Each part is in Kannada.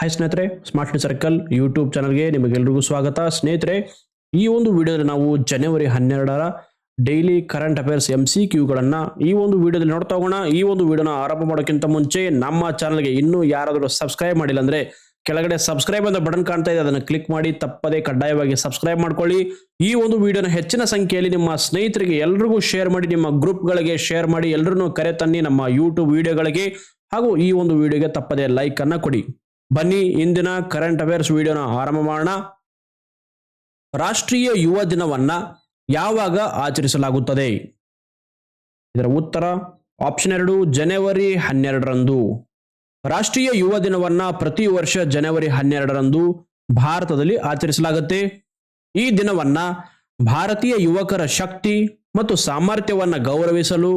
ಹಾಯ್ ಸ್ನೇಹಿತರೆ ಸ್ಮಾರ್ಟ್ ಸರ್ಕಲ್ ಯೂಟ್ಯೂಬ್ ಚಾನಲ್ಗೆ ನಿಮಗೆಲ್ಲರಿಗೂ ಸ್ವಾಗತ. ಸ್ನೇಹಿತರೆ, ಈ ಒಂದು ವಿಡಿಯೋದಲ್ಲಿ ನಾವು ಜನವರಿ ಹನ್ನೆರಡರ daily current affairs M C ಕ್ಯೂಗಳನ್ನು ಈ ಒಂದು ವಿಡಿಯೋದಲ್ಲಿ ನೋಡ್ತಾ ಹೋಗೋಣ. ಈ ಒಂದು ವಿಡಿಯೋನ ಆರಂಭ ಮಾಡೋಕ್ಕಿಂತ ಮುಂಚೆ ನಮ್ಮ ಚಾನಲ್ಗೆ ಇನ್ನೂ ಯಾರಾದರೂ ಸಬ್ಸ್ಕ್ರೈಬ್ ಮಾಡಿಲ್ಲ ಅಂದ್ರೆ ಕೆಳಗಡೆ ಸಬ್ಸ್ಕ್ರೈಬ್ ಅಂತ ಬಟನ್ ಕಾಣ್ತಾ ಇದೆ. ಅದನ್ನು ಕ್ಲಿಕ್ ಮಾಡಿ, ತಪ್ಪದೇ ಕಡ್ಡಾಯವಾಗಿ ಸಬ್ಸ್ಕ್ರೈಬ್ ಮಾಡ್ಕೊಳ್ಳಿ. ಈ ಒಂದು ವಿಡಿಯೋನ ಹೆಚ್ಚಿನ ಸಂಖ್ಯೆಯಲ್ಲಿ ನಿಮ್ಮ ಸ್ನೇಹಿತರಿಗೆ ಎಲ್ರಿಗೂ ಶೇರ್ ಮಾಡಿ, ನಿಮ್ಮ ಗ್ರೂಪ್ಗಳಿಗೆ ಶೇರ್ ಮಾಡಿ ಎಲ್ಲರನ್ನೂ ಕರೆ ತನ್ನಿ ನಮ್ಮ ಯೂಟ್ಯೂಬ್ ವಿಡಿಯೋಗಳಿಗೆ ಹಾಗೂ ಈ ಒಂದು ವಿಡಿಯೋಗೆ ತಪ್ಪದೇ ಲೈಕ್ ಅನ್ನ ಕೊಡಿ. ಬನ್ನಿ, ಇಂದಿನ ಕರೆಂಟ್ ಅಫೇರ್ಸ್ ವಿಡಿಯೋನ ಆರಂಭ ಮಾಡೋಣ. ರಾಷ್ಟ್ರೀಯ ಯುವ ದಿನವನ್ನ ಯಾವಾಗ ಆಚರಿಸಲಾಗುತ್ತದೆ? ಇದರ ಉತ್ತರ ಆಪ್ಷನ್ ಎರಡು, ಜನವರಿ ಹನ್ನೆರಡರಂದು. ರಾಷ್ಟ್ರೀಯ ಯುವ ದಿನವನ್ನ ಪ್ರತಿ ವರ್ಷ ಜನವರಿ ಹನ್ನೆರಡರಂದು ಭಾರತದಲ್ಲಿ ಆಚರಿಸಲಾಗುತ್ತೆ. ಈ ದಿನವನ್ನ ಭಾರತೀಯ ಯುವಕರ ಶಕ್ತಿ ಮತ್ತು ಸಾಮರ್ಥ್ಯವನ್ನ ಗೌರವಿಸಲು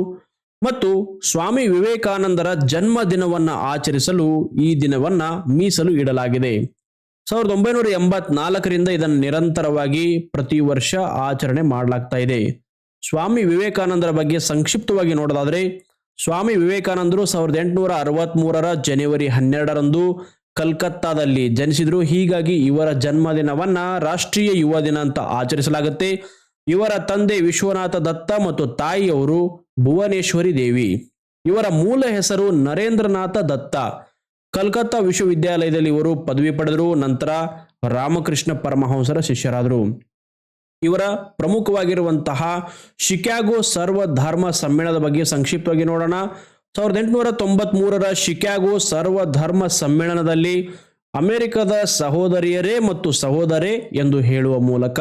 ಮತ್ತು ಸ್ವಾಮಿ ವಿವೇಕಾನಂದರ ಜನ್ಮ ದಿನವನ್ನು ಆಚರಿಸಲು ಈ ದಿನವನ್ನು ಮೀಸಲು ಇಡಲಾಗಿದೆ. ಸಾವಿರದ ಒಂಬೈನೂರ ಎಂಬತ್ನಾಲ್ಕರಿಂದ ಇದನ್ನು ನಿರಂತರವಾಗಿ ಪ್ರತಿ ವರ್ಷ ಆಚರಣೆ ಮಾಡಲಾಗ್ತಾ ಇದೆ. ಸ್ವಾಮಿ ವಿವೇಕಾನಂದರ ಬಗ್ಗೆ ಸಂಕ್ಷಿಪ್ತವಾಗಿ ನೋಡೋದಾದರೆ, ಸ್ವಾಮಿ ವಿವೇಕಾನಂದರು ಸಾವಿರದ ಎಂಟುನೂರ ಅರವತ್ಮೂರರ ಜನವರಿ ಹನ್ನೆರಡರಂದು ಕಲ್ಕತ್ತಾದಲ್ಲಿ ಜನಿಸಿದರು. ಹೀಗಾಗಿ ಇವರ ಜನ್ಮದಿನವನ್ನ ರಾಷ್ಟ್ರೀಯ ಯುವ ದಿನ ಅಂತ ಆಚರಿಸಲಾಗುತ್ತೆ. ಇವರ ತಂದೆ ವಿಶ್ವನಾಥ ದತ್ತ ಮತ್ತು ತಾಯಿಯವರು ಭುವನೇಶ್ವರಿ ದೇವಿ. ಇವರ ಮೂಲ ಹೆಸರು ನರೇಂದ್ರನಾಥ ದತ್ತ. ಕಲ್ಕತ್ತಾ ವಿಶ್ವವಿದ್ಯಾಲಯದಲ್ಲಿ ಇವರು ಪದವಿ ಪಡೆದರು, ನಂತರ ರಾಮಕೃಷ್ಣ ಪರಮಹಂಸರ ಶಿಷ್ಯರಾದರು. ಇವರ ಪ್ರಮುಖವಾಗಿರುವಂತಹ ಶಿಕಾಗೋ ಸರ್ವ ಧರ್ಮ ಸಮ್ಮೇಳನದ ಬಗ್ಗೆ ಸಂಕ್ಷಿಪ್ತವಾಗಿ ನೋಡೋಣ. ಸಾವಿರದ ಎಂಟುನೂರ ತೊಂಬತ್ ಮೂರರ ಶಿಕಾಗೋ ಸರ್ವ ಧರ್ಮ ಸಮ್ಮೇಳನದಲ್ಲಿ ಅಮೆರಿಕದ ಸಹೋದರಿಯರೇ ಮತ್ತು ಸಹೋದರೇ ಎಂದು ಹೇಳುವ ಮೂಲಕ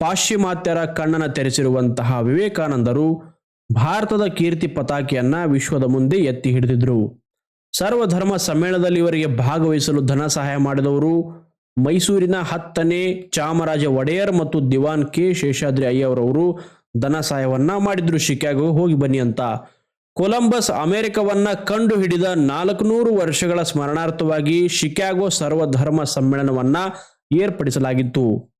ಪಾಶ್ಚಿಮಾತ್ಯರ ಕಣ್ಣನ ತೆರೆಸಿರುವಂತಹ ವಿವೇಕಾನಂದರು ಭಾರತದ ಕೀರ್ತಿ ಪತಾಕೆಯನ್ನ ವಿಶ್ವದ ಮುಂದೆ ಎತ್ತಿ ಹಿಡಿದಿದ್ರು. ಸರ್ವಧರ್ಮ ಸಮ್ಮೇಳನದಲ್ಲಿ ಇವರಿಗೆ ಭಾಗವಹಿಸಲು ಧನ ಸಹಾಯ ಮಾಡಿದವರು ಮೈಸೂರಿನ ಹತ್ತನೇ ಚಾಮರಾಜ ಒಡೆಯರ್ ಮತ್ತು ದಿವಾನ್ ಕೆ ಶೇಷಾದ್ರಿ ಅಯ್ಯವರವರು ಧನ ಸಹಾಯವನ್ನ ಮಾಡಿದ್ರು. ಶಿಕಾಗೋ ಹೋಗಿ ಬನ್ನಿ ಅಂತ. ಕೊಲಂಬಸ್ ಅಮೆರಿಕವನ್ನ ಕಂಡು ಹಿಡಿದ ನಾಲ್ಕುನೂರು ವರ್ಷಗಳ ಸ್ಮರಣಾರ್ಥವಾಗಿ ಶಿಕಾಗೋ ಸರ್ವಧರ್ಮ ಸಮ್ಮೇಳನವನ್ನ ಏರ್ಪಡಿಸಲಾಗಿತ್ತು.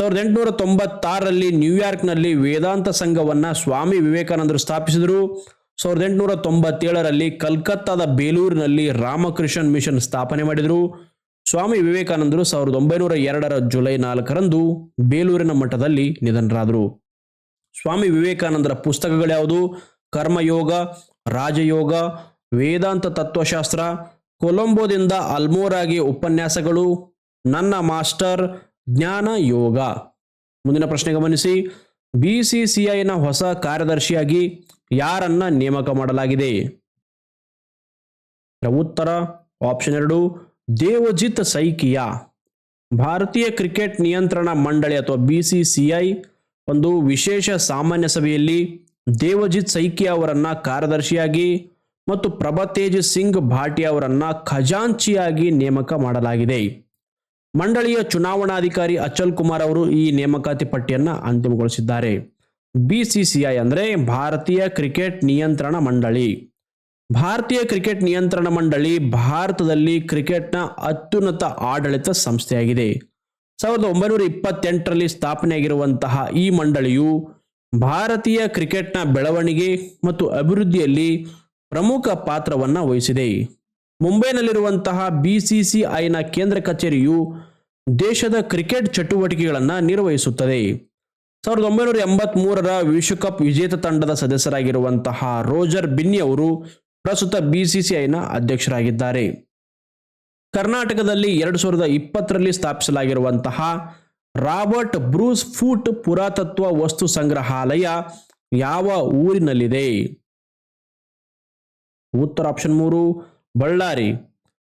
ಸಾವಿರದ ಎಂಟುನೂರ ತೊಂಬತ್ತಾರರಲ್ಲಿ ನ್ಯೂಯಾರ್ಕ್ನಲ್ಲಿ ವೇದಾಂತ ಸಂಘವನ್ನ ಸ್ವಾಮಿ ವಿವೇಕಾನಂದರು ಸ್ಥಾಪಿಸಿದರು. ಸಾವಿರದ ಎಂಟುನೂರ ತೊಂಬತ್ತೇಳರಲ್ಲಿ ಕಲ್ಕತ್ತಾದ ಬೇಲೂರಿನಲ್ಲಿ ರಾಮಕೃಷ್ಣ ಮಿಷನ್ ಸ್ಥಾಪನೆ ಮಾಡಿದರು. ಸ್ವಾಮಿ ವಿವೇಕಾನಂದರು ಸಾವಿರದ ಒಂಬೈನೂರ ಎರಡರ ಜುಲೈ ನಾಲ್ಕರಂದು ಬೇಲೂರಿನ ಮಠದಲ್ಲಿ ನಿಧನರಾದರು. ಸ್ವಾಮಿ ವಿವೇಕಾನಂದರ ಪುಸ್ತಕಗಳ್ಯಾವುದು? ಕರ್ಮಯೋಗ, ರಾಜಯೋಗ, ವೇದಾಂತ ತತ್ವಶಾಸ್ತ್ರ, ಕೊಲಂಬೋದಿಂದ ಅಲ್ಮೋರಾಗಿ ಉಪನ್ಯಾಸಗಳು, ನನ್ನ ಮಾಸ್ಟರ್ ಜ್ಞಾನ ಯೋಗ. ಮುಂದಿನ ಪ್ರಶ್ನೆ ಗಮನಿಸಿ. ಬಿಸಿಸಿಐನ ಹೊಸ ಕಾರ್ಯದರ್ಶಿಯಾಗಿ ಯಾರನ್ನ ನೇಮಕ ಮಾಡಲಾಗಿದೆ? ಉತ್ತರ ಆಪ್ಷನ್ ಎರಡು, ದೇವಜಿತ್ ಸೈಕಿಯಾ. ಭಾರತೀಯ ಕ್ರಿಕೆಟ್ ನಿಯಂತ್ರಣ ಮಂಡಳಿ ಅಥವಾ ಬಿಸಿಸಿಐ ಒಂದು ವಿಶೇಷ ಸಾಮಾನ್ಯ ಸಭೆಯಲ್ಲಿ ದೇವಜಿತ್ ಸೈಕಿಯಾ ಅವರನ್ನ ಕಾರ್ಯದರ್ಶಿಯಾಗಿ ಮತ್ತು ಪ್ರಭತೇಜ್ ಸಿಂಗ್ ಭಾಟಿಯಾ ಅವರನ್ನ ಖಜಾಂಚಿಯಾಗಿ ನೇಮಕ ಮಾಡಲಾಗಿದೆ. ಮಂಡಳಿಯ ಚುನಾವಣಾಧಿಕಾರಿ ಅಚಲ್ ಕುಮಾರ್ ಅವರು ಈ ನೇಮಕಾತಿ ಪಟ್ಟಿಯನ್ನು ಅಂತಿಮಗೊಳಿಸಿದ್ದಾರೆ. ಬಿಸಿಸಿಐ ಅಂದ್ರೆ ಭಾರತೀಯ ಕ್ರಿಕೆಟ್ ನಿಯಂತ್ರಣ ಮಂಡಳಿ. ಭಾರತೀಯ ಕ್ರಿಕೆಟ್ ನಿಯಂತ್ರಣ ಮಂಡಳಿ ಭಾರತದಲ್ಲಿ ಕ್ರಿಕೆಟ್ನ ಅತ್ಯುನ್ನತ ಆಡಳಿತ ಸಂಸ್ಥೆಯಾಗಿದೆ. ಸಾವಿರದ ಒಂಬೈನೂರ ಇಪ್ಪತ್ತೆಂಟರಲ್ಲಿ ಸ್ಥಾಪನೆಯಾಗಿರುವಂತಹ ಈ ಮಂಡಳಿಯು ಭಾರತೀಯ ಕ್ರಿಕೆಟ್ನ ಬೆಳವಣಿಗೆ ಮತ್ತು ಅಭಿವೃದ್ಧಿಯಲ್ಲಿ ಪ್ರಮುಖ ಪಾತ್ರವನ್ನು ವಹಿಸಿದೆ. ಮುಂಬೈನಲ್ಲಿರುವಂತಹ ಬಿಸಿಸಿಐನ ಕೇಂದ್ರ ಕಚೇರಿಯು ದೇಶದ ಕ್ರಿಕೆಟ್ ಚಟುವಟಿಕೆಗಳನ್ನು ನಿರ್ವಹಿಸುತ್ತದೆ. ಸಾವಿರದ ಒಂಬೈನೂರ ಎಂಬತ್ತ್ ಮೂರರ ವಿಶ್ವಕಪ್ ವಿಜೇತ ತಂಡದ ಸದಸ್ಯರಾಗಿರುವಂತಹ ರೋಜರ್ ಬಿನ್ನಿ ಅವರು ಪ್ರಸ್ತುತ ಬಿಸಿಸಿಐನ ಅಧ್ಯಕ್ಷರಾಗಿದ್ದಾರೆ. ಕರ್ನಾಟಕದಲ್ಲಿ ಎರಡು ಸಾವಿರದ ಇಪ್ಪತ್ತರಲ್ಲಿ ಸ್ಥಾಪಿಸಲಾಗಿರುವಂತಹ ರಾಬರ್ಟ್ ಬ್ರೂಸ್ ಫೂಟ್ ಪುರಾತತ್ವ ವಸ್ತು ಸಂಗ್ರಹಾಲಯ ಯಾವ ಊರಿನಲ್ಲಿದೆ? ಉತ್ತರ ಆಪ್ಷನ್ ಮೂರು ಬಳ್ಳಾರಿ.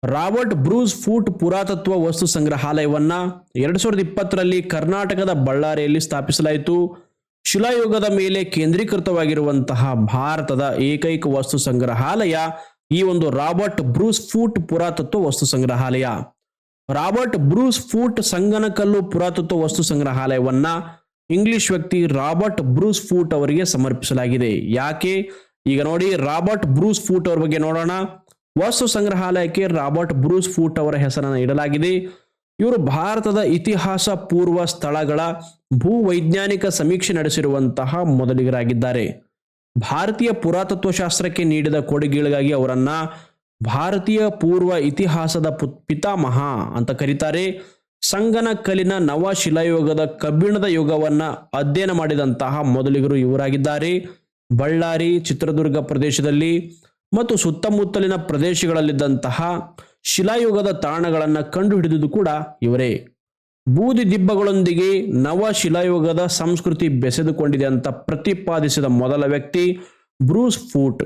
ರಾಬರ್ಟ್ ಬ್ರೂಸ್ ಫೂಟ್ ಪುರಾತತ್ವ ವಸ್ತು ಸಂಗ್ರಹಾಲಯವನ್ನ ಎರಡು ಸಾವಿರದ ಇಪ್ಪತ್ತರಲ್ಲಿ ಕರ್ನಾಟಕದ ಬಳ್ಳಾರಿಯಲ್ಲಿ ಸ್ಥಾಪಿಸಲಾಯಿತು. ಶಿಲಾಯುಗದ ಮೇಲೆ ಕೇಂದ್ರೀಕೃತವಾಗಿರುವಂತಹ ಭಾರತದ ಏಕೈಕ ವಸ್ತು ಸಂಗ್ರಹಾಲಯ ಈ ಒಂದು ರಾಬರ್ಟ್ ಬ್ರೂಸ್ ಫೂಟ್ ಪುರಾತತ್ವ ವಸ್ತು ಸಂಗ್ರಹಾಲಯ. ರಾಬರ್ಟ್ ಬ್ರೂಸ್ ಫೂಟ್ ಸಂಗನಕಲ್ಲು ಪುರಾತತ್ವ ವಸ್ತು ಸಂಗ್ರಹಾಲಯವನ್ನ ಇಂಗ್ಲಿಷ್ ವ್ಯಕ್ತಿ ರಾಬರ್ಟ್ ಬ್ರೂಸ್ ಫೂಟ್ ಅವರಿಗೆ ಸಮರ್ಪಿಸಲಾಗಿದೆ. ಯಾಕೆ? ಈಗ ನೋಡಿ ರಾಬರ್ಟ್ ಬ್ರೂಸ್ ಫೂಟ್ ಅವರ ಬಗ್ಗೆ ನೋಡೋಣ. ವಸ್ತು ಸಂಗ್ರಹಾಲಯಕ್ಕೆ ರಾಬರ್ಟ್ ಬ್ರೂಸ್ ಫೂಟ್ ಅವರ ಹೆಸರನ್ನು ಇಡಲಾಗಿದೆ. ಇವರು ಭಾರತದ ಇತಿಹಾಸ ಪೂರ್ವ ಸ್ಥಳಗಳ ಭೂವೈಜ್ಞಾನಿಕ ಸಮೀಕ್ಷೆ ನಡೆಸಿರುವಂತಹ ಮೊದಲಿಗರಾಗಿದ್ದಾರೆ. ಭಾರತೀಯ ಪುರಾತತ್ವ ಶಾಸ್ತ್ರಕ್ಕೆ ನೀಡಿದ ಕೊಡುಗೆಗಳಿಗಾಗಿ ಅವರನ್ನ ಭಾರತೀಯ ಪೂರ್ವ ಇತಿಹಾಸದ ಪಿತಾಮಹ ಅಂತ ಕರೀತಾರೆ. ಸಂಗನಕಲ್ಲಿನ ನವ ಶಿಲಾಯುಗದ ಕಬ್ಬಿಣದ ಯುಗವನ್ನ ಅಧ್ಯಯನ ಮಾಡಿದಂತಹ ಮೊದಲಿಗರು ಇವರಾಗಿದ್ದಾರೆ. ಬಳ್ಳಾರಿ, ಚಿತ್ರದುರ್ಗ ಪ್ರದೇಶದಲ್ಲಿ ಮತ್ತು ಸುತ್ತಮುತ್ತಲಿನ ಪ್ರದೇಶಗಳಲ್ಲಿದ್ದಂತಹ ಶಿಲಾಯುಗದ ತಾಣಗಳನ್ನು ಕಂಡುಹಿಡಿದುದು ಕೂಡ ಇವರೇ. ಬೂದಿ ದಿಬ್ಬಗಳೊಂದಿಗೆ ನವ ಶಿಲಾಯುಗದ ಸಂಸ್ಕೃತಿ ಬೆಸೆದುಕೊಂಡಿದೆ ಅಂತ ಪ್ರತಿಪಾದಿಸಿದ ಮೊದಲ ವ್ಯಕ್ತಿ ಬ್ರೂಸ್ ಫೂಟ್.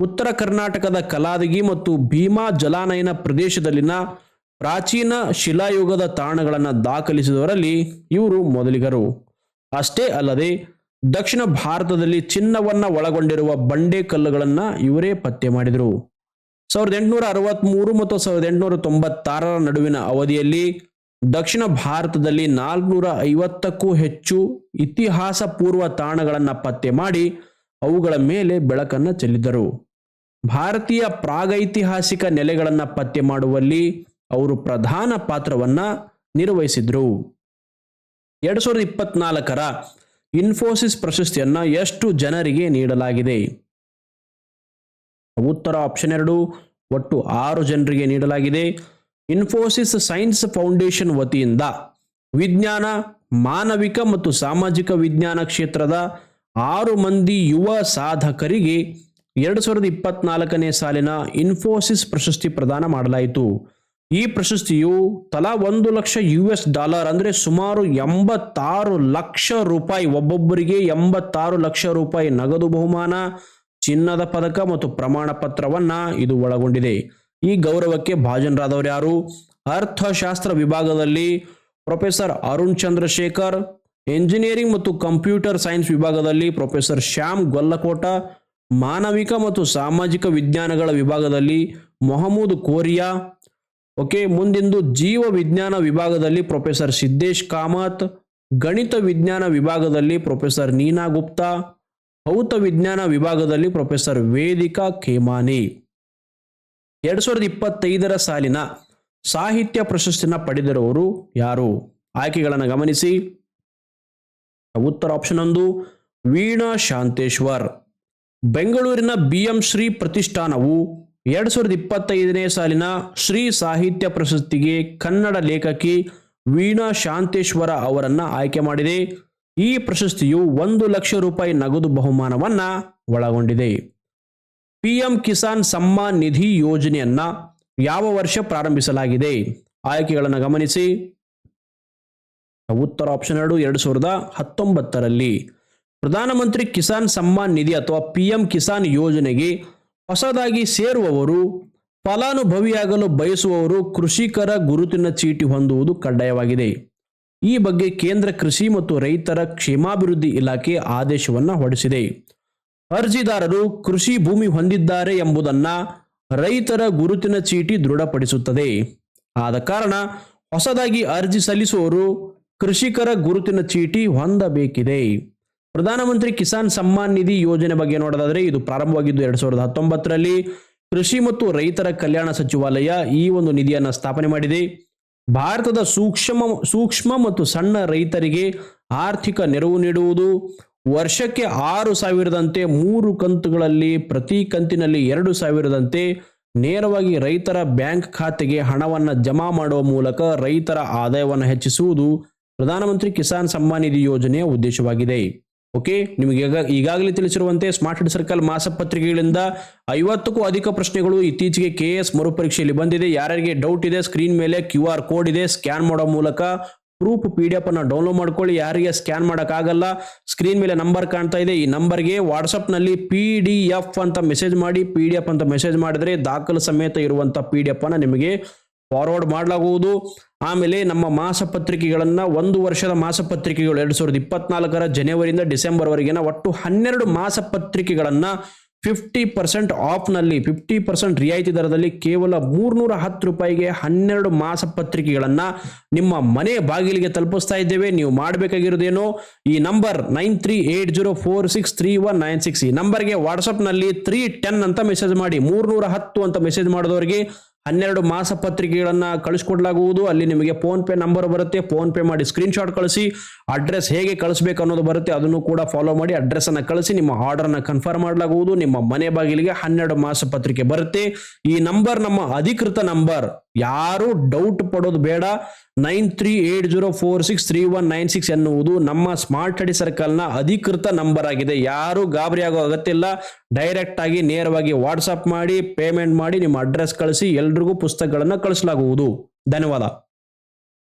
ಉತ್ತರ ಕರ್ನಾಟಕದ ಕಲಾದಗಿ ಮತ್ತು ಭೀಮಾ ಜಲಾನಯನ ಪ್ರದೇಶದಲ್ಲಿನ ಪ್ರಾಚೀನ ಶಿಲಾಯುಗದ ತಾಣಗಳನ್ನು ದಾಖಲಿಸಿದವರಲ್ಲಿ ಇವರು ಮೊದಲಿಗರು. ಅಷ್ಟೇ ಅಲ್ಲದೆ ದಕ್ಷಿಣ ಭಾರತದಲ್ಲಿ ಚಿನ್ನವನ್ನ ಒಳಗೊಂಡಿರುವ ಬಂಡೆ ಕಲ್ಲುಗಳನ್ನ ಇವರೇ ಪತ್ತೆ ಮಾಡಿದರು. ಸಾವಿರದ ಎಂಟುನೂರ ಅರವತ್ಮೂರು ಮತ್ತು ಸಾವಿರದ ಎಂಟುನೂರ ತೊಂಬತ್ತಾರರ ನಡುವಿನ ಅವಧಿಯಲ್ಲಿ ದಕ್ಷಿಣ ಭಾರತದಲ್ಲಿ ನಾಲ್ಕುನೂರ ಐವತ್ತಕ್ಕೂ ಹೆಚ್ಚು ಇತಿಹಾಸ ಪೂರ್ವ ತಾಣಗಳನ್ನು ಪತ್ತೆ ಮಾಡಿ ಅವುಗಳ ಮೇಲೆ ಬೆಳಕನ್ನು ಚೆಲ್ಲಿದರು ಭಾರತೀಯ ಪ್ರಾಗೈತಿಹಾಸಿಕ ನೆಲೆಗಳನ್ನು ಪತ್ತೆ ಮಾಡುವಲ್ಲಿ ಅವರು ಪ್ರಧಾನ ಪಾತ್ರವನ್ನ ನಿರ್ವಹಿಸಿದ್ರು. ಎರಡು ಸಾವಿರದ ಇಪ್ಪತ್ನಾಲ್ಕರ ಇನ್ಫೋಸಿಸ್ ಪ್ರಶಸ್ತಿಯನ್ನು ಎಷ್ಟು ಜನರಿಗೆ ನೀಡಲಾಗಿದೆ? ಉತ್ತರ ಆಪ್ಷನ್ ಎರಡು, ಒಟ್ಟು ಆರು ಜನರಿಗೆ ನೀಡಲಾಗಿದೆ. ಇನ್ಫೋಸಿಸ್ ಸೈನ್ಸ್ ಫೌಂಡೇಶನ್ ವತಿಯಿಂದ ವಿಜ್ಞಾನ, ಮಾನವಿಕ ಮತ್ತು ಸಾಮಾಜಿಕ ವಿಜ್ಞಾನ ಕ್ಷೇತ್ರದ ಆರು ಮಂದಿ ಯುವ ಸಾಧಕರಿಗೆ ಎರಡು ಸಾವಿರದ ಇಪ್ಪತ್ನಾಲ್ಕನೇ ಸಾಲಿನ ಇನ್ಫೋಸಿಸ್ ಪ್ರಶಸ್ತಿ ಪ್ರದಾನ ಮಾಡಲಾಯಿತು. ಈ ಪ್ರಶಸ್ತಿಯು ತಲಾ ಒಂದು ಲಕ್ಷ ಯು ಎಸ್ ಡಾಲರ್ ಅಂದರೆ ಸುಮಾರು ಎಂಬತ್ತಾರು ಲಕ್ಷ ರೂಪಾಯಿ, ಒಬ್ಬೊಬ್ಬರಿಗೆ ಎಂಬತ್ತಾರು ಲಕ್ಷ ರೂಪಾಯಿ ನಗದು ಬಹುಮಾನ, ಚಿನ್ನದ ಪದಕ ಮತ್ತು ಪ್ರಮಾಣ ಪತ್ರವನ್ನ ಇದು ಒಳಗೊಂಡಿದೆ. ಈ ಗೌರವಕ್ಕೆ ಭಾಜನರಾದವರು ಯಾರು? ಅರ್ಥಶಾಸ್ತ್ರ ವಿಭಾಗದಲ್ಲಿ ಪ್ರೊಫೆಸರ್ ಅರುಣ್ ಚಂದ್ರಶೇಖರ್, ಎಂಜಿನಿಯರಿಂಗ್ ಮತ್ತು ಕಂಪ್ಯೂಟರ್ ಸೈನ್ಸ್ ವಿಭಾಗದಲ್ಲಿ ಪ್ರೊಫೆಸರ್ ಶ್ಯಾಮ್ ಗೊಲ್ಲಕೋಟ, ಮಾನವಿಕ ಮತ್ತು ಸಾಮಾಜಿಕ ವಿಜ್ಞಾನಗಳ ವಿಭಾಗದಲ್ಲಿ ಮೊಹಮ್ಮದ್ ಕೋರಿಯಾ ಓಕೆ ಮುಂದಿಂದು ಜೀವ ವಿಜ್ಞಾನ ವಿಭಾಗದಲ್ಲಿ ಪ್ರೊಫೆಸರ್ ಸಿದ್ದೇಶ್ ಕಾಮತ್, ಗಣಿತ ವಿಜ್ಞಾನ ವಿಭಾಗದಲ್ಲಿ ಪ್ರೊಫೆಸರ್ ನೀನಾ ಗುಪ್ತಾ, ಭೌತ ವಿಜ್ಞಾನ ವಿಭಾಗದಲ್ಲಿ ಪ್ರೊಫೆಸರ್ ವೇದಿಕಾ ಖೇಮಾನಿ. ಎರಡ್ ಸಾವಿರದ ಇಪ್ಪತ್ತೈದರ ಸಾಲಿನ ಸಾಹಿತ್ಯ ಪ್ರಶಸ್ತಿನ ಪಡೆದಿರುವವರು ಯಾರು? ಆಯ್ಕೆಗಳನ್ನು ಗಮನಿಸಿ. ಉತ್ತರ ಆಪ್ಷನ್ ಒಂದು, ವೀಣಾ ಶಾಂತೇಶ್ವರ್. ಬೆಂಗಳೂರಿನ ಬಿ ಎಂ ಶ್ರೀ ಪ್ರತಿಷ್ಠಾನವು ಎರಡ್ ಸಾವಿರದ ಇಪ್ಪತ್ತೈದನೇ ಸಾಲಿನ ಶ್ರೀ ಸಾಹಿತ್ಯ ಪ್ರಶಸ್ತಿಗೆ ಕನ್ನಡ ಲೇಖಕಿ ವೀಣಾ ಶಾಂತೇಶ್ವರ ಅವರನ್ನು ಆಯ್ಕೆ ಮಾಡಿದೆ. ಈ ಪ್ರಶಸ್ತಿಯು ಒಂದು ಲಕ್ಷ ರೂಪಾಯಿ ನಗದು ಬಹುಮಾನವನ್ನ ಒಳಗೊಂಡಿದೆ. ಪಿಎಂ ಕಿಸಾನ್ ಸಮ್ಮಾನ್ ನಿಧಿ ಯೋಜನೆಯನ್ನ ಯಾವ ವರ್ಷ ಪ್ರಾರಂಭಿಸಲಾಗಿದೆ? ಆಯ್ಕೆಗಳನ್ನು ಗಮನಿಸಿ. ಉತ್ತರ ಆಪ್ಷನ್ ಎರಡು ಎರಡು ಸಾವಿರದ ಹತ್ತೊಂಬತ್ತರಲ್ಲಿ. ಪ್ರಧಾನಮಂತ್ರಿ ಕಿಸಾನ್ ಸಮ್ಮಾನ್ ನಿಧಿ ಅಥವಾ ಪಿಎಂ ಕಿಸಾನ್ ಯೋಜನೆಗೆ ಹೊಸದಾಗಿ ಸೇರುವವರು, ಫಲಾನುಭವಿಯಾಗಲು ಬಯಸುವವರು ಕೃಷಿಕರ ಗುರುತಿನ ಚೀಟಿ ಹೊಂದುವುದು ಕಡ್ಡಾಯವಾಗಿದೆ. ಈ ಬಗ್ಗೆ ಕೇಂದ್ರ ಕೃಷಿ ಮತ್ತು ರೈತರ ಕ್ಷೇಮಾಭಿವೃದ್ಧಿ ಇಲಾಖೆ ಆದೇಶವನ್ನು ಹೊರಡಿಸಿದೆ. ಅರ್ಜಿದಾರರು ಕೃಷಿ ಭೂಮಿ ಹೊಂದಿದ್ದಾರೆ ಎಂಬುದನ್ನು ರೈತರ ಗುರುತಿನ ಚೀಟಿ ದೃಢಪಡಿಸುತ್ತದೆ. ಆದ ಕಾರಣ ಹೊಸದಾಗಿ ಅರ್ಜಿ ಸಲ್ಲಿಸುವವರು ಕೃಷಿಕರ ಗುರುತಿನ ಚೀಟಿ ಹೊಂದಬೇಕಿದೆ. ಪ್ರಧಾನಮಂತ್ರಿ ಕಿಸಾನ್ ಸಮ್ಮಾನ್ ನಿಧಿ ಯೋಜನೆ ಬಗ್ಗೆ ನೋಡೋದಾದ್ರೆ ಇದು ಪ್ರಾರಂಭವಾಗಿದ್ದು ಎರಡ್ ಸಾವಿರದ ಹತ್ತೊಂಬತ್ತರಲ್ಲಿ. ಕೃಷಿ ಮತ್ತು ರೈತರ ಕಲ್ಯಾಣ ಸಚಿವಾಲಯ ಈ ಒಂದು ನಿಧಿಯನ್ನು ಸ್ಥಾಪನೆ ಮಾಡಿದೆ. ಭಾರತದ ಸೂಕ್ಷ್ಮ ಸೂಕ್ಷ್ಮ ಮತ್ತು ಸಣ್ಣ ರೈತರಿಗೆ ಆರ್ಥಿಕ ನೆರವು ನೀಡುವುದು. ವರ್ಷಕ್ಕೆ ಆರು ಸಾವಿರದಂತೆ ಮೂರು ಕಂತುಗಳಲ್ಲಿ ಪ್ರತಿ ಕಂತಿನಲ್ಲಿ ಎರಡು ಸಾವಿರದಂತೆ ನೇರವಾಗಿ ರೈತರ ಬ್ಯಾಂಕ್ ಖಾತೆಗೆ ಹಣವನ್ನು ಜಮಾ ಮಾಡುವ ಮೂಲಕ ರೈತರ ಆದಾಯವನ್ನು ಹೆಚ್ಚಿಸುವುದು ಪ್ರಧಾನಮಂತ್ರಿ ಕಿಸಾನ್ ಸಮ್ಮಾನ್ ನಿಧಿ ಯೋಜನೆಯ ಉದ್ದೇಶವಾಗಿದೆ. ಓಕೆ ನಿಮಗೆ ಈಗ- ಈಗಾಗಲೇ ತಿಳಿಸಿರುವಂತೆ ಸ್ಮಾರ್ಟ್ ಸರ್ಕಲ್ ಮಾಸಪತ್ರಿಕೆಗಳಿಂದ ಐವತ್ತಕ್ಕೂ ಅಧಿಕ ಪ್ರಶ್ನೆಗಳು ಇತ್ತೀಚೆಗೆ ಕೆ ಎಸ್ ಮರುಪರೀಕ್ಷೆಯಲ್ಲಿ ಬಂದಿದೆ. ಯಾರ್ಯಾರಿಗೆ ಡೌಟ್ ಇದೆ ಸ್ಕ್ರೀನ್ ಮೇಲೆ ಕ್ಯೂ ಆರ್ ಕೋಡ್ ಇದೆ. ಸ್ಕ್ಯಾನ್ ಮಾಡೋ ಮೂಲಕ ಪ್ರೂಫ್ ಪಿ ಡಿ ಎಫ್ ಅನ್ನು ಡೌನ್ಲೋಡ್ ಮಾಡ್ಕೊಳ್ಳಿ. ಯಾರಿಗೆ ಸ್ಕ್ಯಾನ್ ಮಾಡೋಕ್ಕಾಗಲ್ಲ ಸ್ಕ್ರೀನ್ ಮೇಲೆ ನಂಬರ್ ಕಾಣ್ತಾ ಇದೆ. ಈ ನಂಬರ್ಗೆ ವಾಟ್ಸಪ್ನಲ್ಲಿ ಪಿ ಡಿ ಎಫ್ ಅಂತ ಮೆಸೇಜ್ ಮಾಡಿ ಪಿ ಡಿ ಎಫ್ ಅಂತ ಮೆಸೇಜ್ ಮಾಡಿದ್ರೆ ದಾಖಲು ಸಮೇತ ಇರುವಂಥ ಪಿ ಡಿ ಎಫ್ ಅನ್ನು ನಿಮಗೆ ಫಾರ್ವರ್ಡ್ ಮಾಡಲಾಗುವುದು. ಆಮೇಲೆ ನಮ್ಮ ಮಾಸಪತ್ರಿಕೆಗಳನ್ನು ಒಂದು ವರ್ಷದ ಮಾಸಪತ್ರಿಕೆಗಳು ಎರಡು ಸಾವಿರದ ಇಪ್ಪತ್ನಾಲ್ಕರ ಜನವರಿಯಿಂದ ಡಿಸೆಂಬರ್ವರೆಗಿನ ಒಟ್ಟು ಹನ್ನೆರಡು ಮಾಸಪತ್ರಿಕೆಗಳನ್ನು ಫಿಫ್ಟಿ ಪರ್ಸೆಂಟ್ ಆಫ್ನಲ್ಲಿ ಫಿಫ್ಟಿ ಪರ್ಸೆಂಟ್ ರಿಯಾಯಿತಿ ದರದಲ್ಲಿ ಕೇವಲ ಮೂರ್ನೂರ ಹತ್ತು ರೂಪಾಯಿಗೆ ಹನ್ನೆರಡು ಮಾಸಪತ್ರಿಕೆಗಳನ್ನು ನಿಮ್ಮ ಮನೆ ಬಾಗಿಲಿಗೆ ತಲುಪಿಸ್ತಾ ಇದ್ದೇವೆ. ನೀವು ಮಾಡಬೇಕಾಗಿರೋದೇನು ಈ number nine three eight zero four six three one nine six ಈ ನಂಬರ್ಗೆ ವಾಟ್ಸಪ್ನಲ್ಲಿ ತ್ರೀ ಟೆನ್ ಅಂತ ಮೆಸೇಜ್ ಮಾಡಿ. ಮೂರ್ನೂರ ಹತ್ತು ಅಂತ ಮೆಸೇಜ್ ಮಾಡಿದವರಿಗೆ ಹನ್ನೆರಡು ಮಾಸ ಪತ್ರಿಕೆಗಳನ್ನು ಕಳಿಸ್ಕೊಡ್ಲಾಗುವುದು. ಅಲ್ಲಿ ನಿಮಗೆ ಫೋನ್ ಪೇ ನಂಬರ್ ಬರುತ್ತೆ. ಫೋನ್ ಪೇ ಮಾಡಿ ಸ್ಕ್ರೀನ್ಶಾಟ್ ಕಳಿಸಿ. ಅಡ್ರೆಸ್ ಹೇಗೆ ಕಳಿಸ್ಬೇಕು ಅನ್ನೋದು ಬರುತ್ತೆ. ಅದನ್ನು ಕೂಡ ಫಾಲೋ ಮಾಡಿ ಅಡ್ರೆಸ್ ಅನ್ನ ಕಳಿಸಿ ನಿಮ್ಮ ಆರ್ಡರ್ ಅನ್ನ ಕನ್ಫರ್ಮ್ ಮಾಡಲಾಗುವುದು. ನಿಮ್ಮ ಮನೆ ಬಾಗಿಲಿಗೆ ಹನ್ನೆರಡು ಮಾಸ ಪತ್ರಿಕೆ ಬರುತ್ತೆ. ಈ ನಂಬರ್ ನಮ್ಮ ಅಧಿಕೃತ ನಂಬರ್ ಯಾರು ಡೌಟ್ ಪಡೋದು ಬೇಡ. Nine three eight zero four six three one nine six ಎನ್ನುವುದು ನಮ್ಮ ಸ್ಮಾರ್ಟ್ ಸ್ಟಡಿ ಸರ್ಕಲ್ನ ಅಧಿಕೃತ ನಂಬರ್ ಆಗಿದೆ. ಯಾರು ಗಾಬರಿ ಆಗೋ ಅಗತ್ಯ ಇಲ್ಲ ಡೈರೆಕ್ಟ್ ಆಗಿ ನೇರವಾಗಿ ವಾಟ್ಸಪ್ ಮಾಡಿ ಪೇಮೆಂಟ್ ಮಾಡಿ ನಿಮ್ಮ ಅಡ್ರೆಸ್ ಕಳಿಸಿ ಎಲ್ರಿಗೂ ಪುಸ್ತಕಗಳನ್ನು ಕಳಿಸಲಾಗುವುದು. ಧನ್ಯವಾದ.